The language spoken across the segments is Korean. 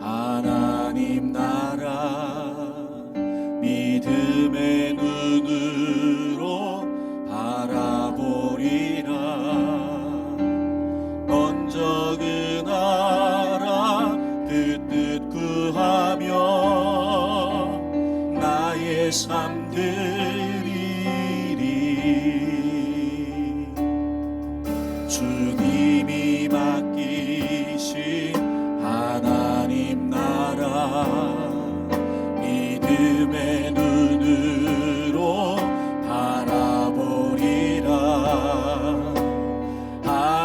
하나님 나라 믿음의 눈으로 바라보리라. 먼저 그 나라 그뜻 구하며 나의 삶 드리리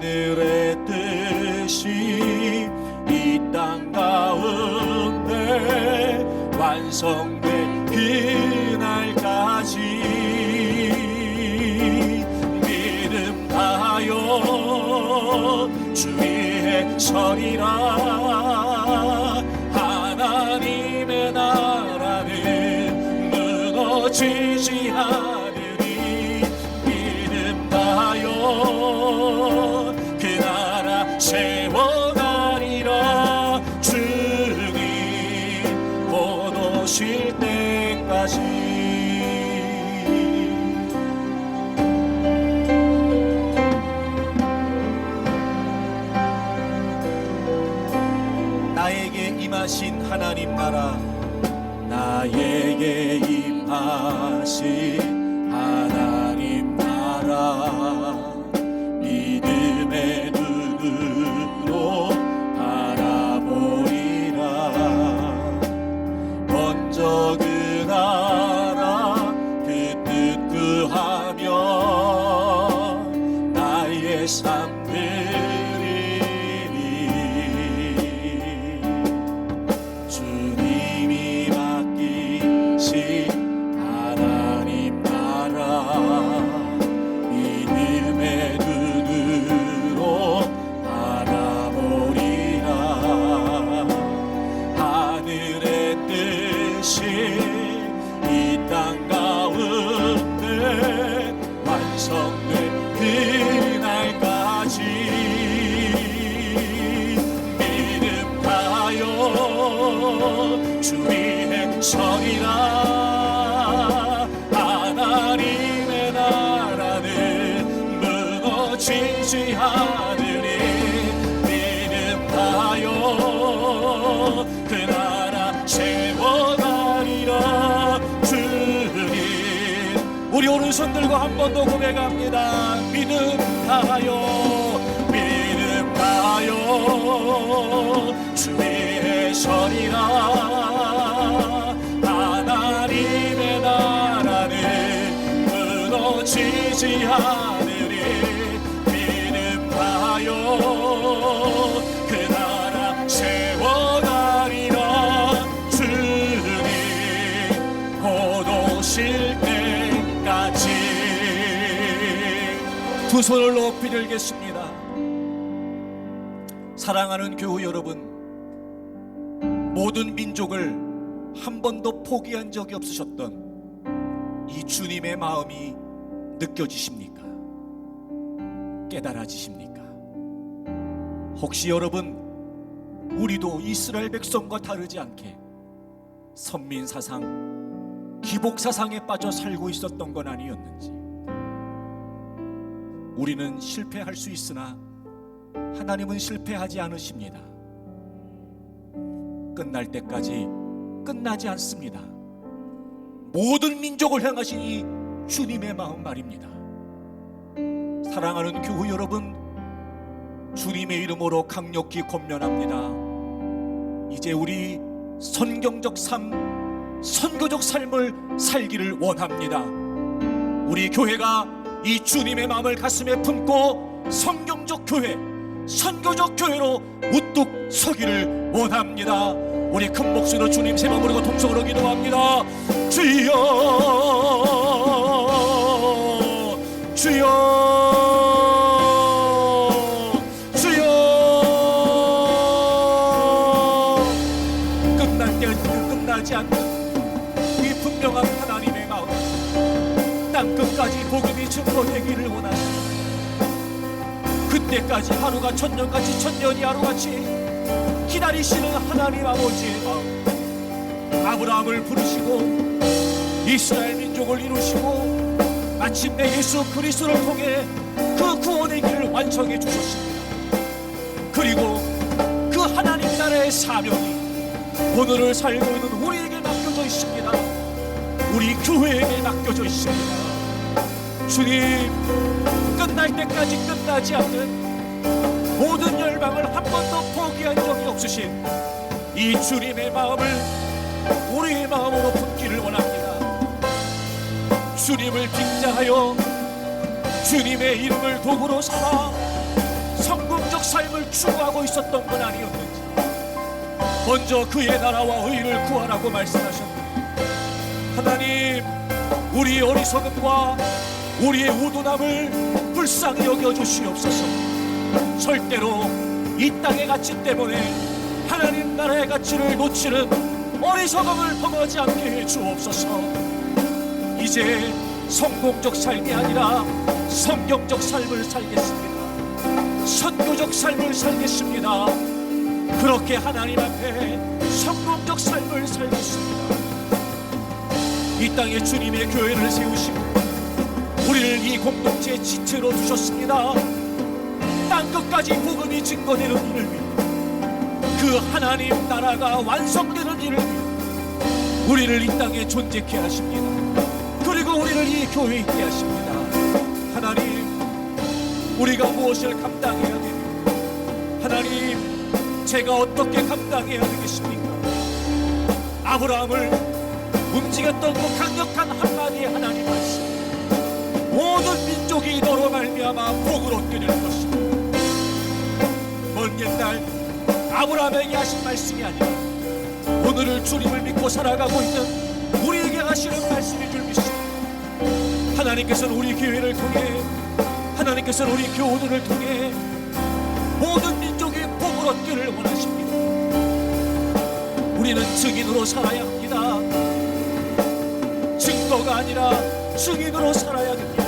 하늘의 뜻이 이 땅 가운데 완성될 그날까지 믿음 다하여 주위에 서리라 나에게 임하신 하나님 나라 나에게 임하신 하나님 나라. 믿음의 눈으 무너지지 않으리 믿음 다하여 그 나라 세워가리라. 주님 우리 오른손 들고 한 번 더 고백합니다. 믿음 다하여 믿음 다하여 주 위에 서리라 두 손을 높이 들겠습니다 사랑하는 교우 여러분 모든 민족을 한 번도 포기한 적이 없으셨던 이 주님의 마음이 느껴지십니까? 깨달아지십니까? 혹시 여러분 우리도 이스라엘 백성과 다르지 않게 선민 사상, 기복 사상에 빠져 살고 있었던 건 아니었는지 우리는 실패할 수 있으나 하나님은 실패하지 않으십니다. 끝날 때까지 끝나지 않습니다. 모든 민족을 향하신 이 주님의 마음 말입니다. 사랑하는 교우 여러분, 주님의 이름으로 강력히 권면합니다. 이제 우리 선경적 삶, 선교적 삶을 살기를 원합니다. 우리 교회가 이 주님의 마음을 가슴에 품고 성경적 교회, 선교적 교회로 우뚝 서기를 원합니다. 우리 큰 목소리로 주님 세번 부르고 동성으로 기도합니다. 주여, 주여, 끝까지 복음이 증거되기를 원하십니다. 그 때까지 하루가 천년같이 천년이 하루같이 기다리시는 하나님 아버지의 마음 아브라함을 부르시고 이스라엘 민족을 이루시고 마침내 예수 그리스도를 통해 그 구원의 길을 완성해 주셨습니다. 그리고 그 하나님 나라의 사명이 오늘을 살고 있는 우리에게 맡겨져 있습니다. 우리 교회에게 맡겨져 있습니다. 주님 끝날 때까지 끝나지 않는 모든 열방을 한 번도 포기한 적이 없으신 이 주님의 마음을 우리의 마음으로 품기를 원합니다. 주님을 빙자하여 주님의 이름을 도구로 삼아 성공적 삶을 추구하고 있었던 건 아니었는지 먼저 그의 나라와 의를 구하라고 말씀하셨는데 하나님 우리의 어리석음과 우리의 우둔함을 불쌍히 여겨 주시옵소서. 절대로 이 땅의 가치 때문에 하나님 나라의 가치를 놓치는 어리석음을 범하지 않게 해 주옵소서. 이제 성공적 삶이 아니라 성경적 삶을 살겠습니다. 선교적 삶을 살겠습니다. 그렇게 하나님 앞에 성공적 삶을 살겠습니다. 이 땅에 주님의 교회를 세우시고 우리를 이 공동체의 지체로 두셨습니다. 땅 끝까지 복음이 증거되는 일을 위해 그 하나님 나라가 완성되는 일을 위해 우리를 이 땅에 존재케 하십니다. 그리고 우리를 이 교회에 있게 하십니다. 하나님 우리가 무엇을 감당해야 됩니까 하나님 제가 어떻게 감당해야 되겠습니까? 아브라함을 움직였던 그 강력한 한마디의 하나님 모든 민족이 너로 말미암아 복을 얻게 될 것이다. 먼 옛날 아브라함에게 하신 말씀이 아니라 오늘을 주님을 믿고 살아가고 있는 우리에게 하시는 말씀인 줄 믿습니다. 하나님께서는 우리 교회를 통해 하나님께서는 우리 교우들을 통해 모든 민족이 복을 얻기를 원하십니다. 우리는 증인으로 살아야 합니다. 증거가 아니라 증인으로 살아야 됩니다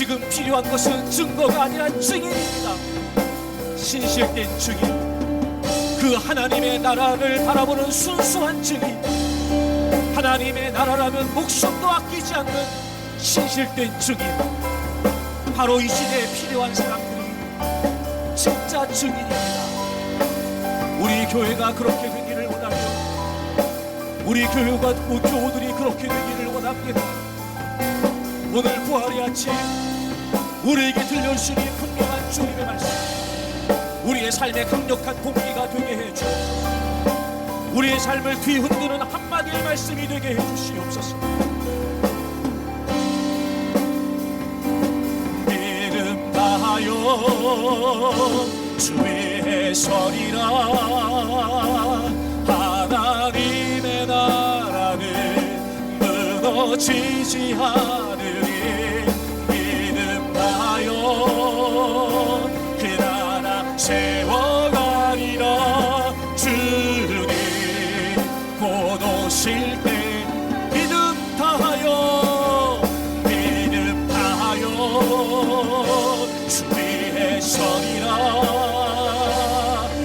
지금 필요한 것은 증거가 아니라 증인입니다. 신실된 증인 그 하나님의 나라를 바라보는 순수한 증인 하나님의 나라라면 목숨도 아끼지 않는 신실된 증인. 바로 이 시대에 필요한 사람들이 진짜 증인입니다. 우리 교회가 그렇게 되기를 원하며 우리 교회가 교우들이 그렇게 되기를 원합니다. 오늘 부활의 아침 우리에게 들려주시니 분명한 주님의 말씀. 우리의 삶에 강력한 동기가 되게 해주옵소서 우리의 삶을 뒤흔드는 한마디의 말씀이 되게 해주시옵소서. 믿음 다하여 주의 서리라. 하나님의 나라는 무너지지 않으 곧 오실 때 믿음 다하여 믿음 다하여 주의 서리라.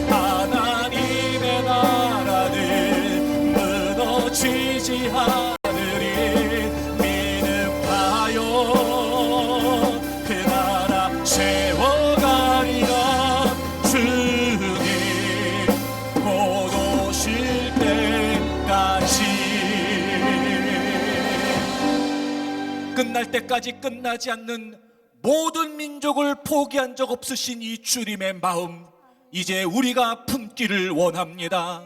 하나님의 나라는 무너지지 않으리. 믿음 다하여 끝날 때까지 끝나지 않는 모든 민족을 포기한 적 없으신 이 주님의 마음 이제 우리가 품기를 원합니다.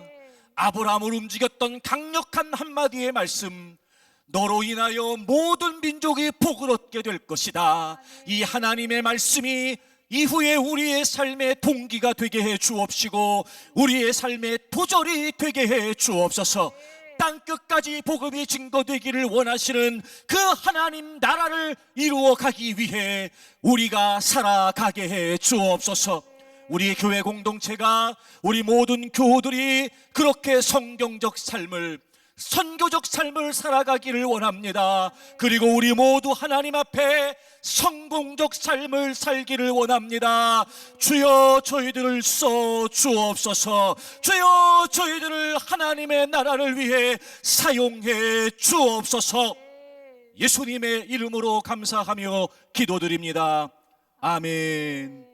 아브라함을 움직였던 강력한 한마디의 말씀 너로 인하여 모든 민족이 복을 얻게 될 것이다. 이 하나님의 말씀이 이후에 우리의 삶의 동기가 되게 해 주옵시고 우리의 삶의 도전이 되게 해 주옵소서 땅 끝까지 복음이 증거되기를 원하시는 그 하나님 나라를 이루어 가기 위해 우리가 살아가게 해 주옵소서. 우리 교회 공동체가 우리 모든 교우들이 그렇게 성경적 삶을 선교적 삶을 살아가기를 원합니다. 그리고 우리 모두 하나님 앞에 성공적 삶을 살기를 원합니다. 주여 저희들을 써 주옵소서. 주여 저희들을 하나님의 나라를 위해 사용해 주옵소서. 예수님의 이름으로 감사하며 기도드립니다. 아멘.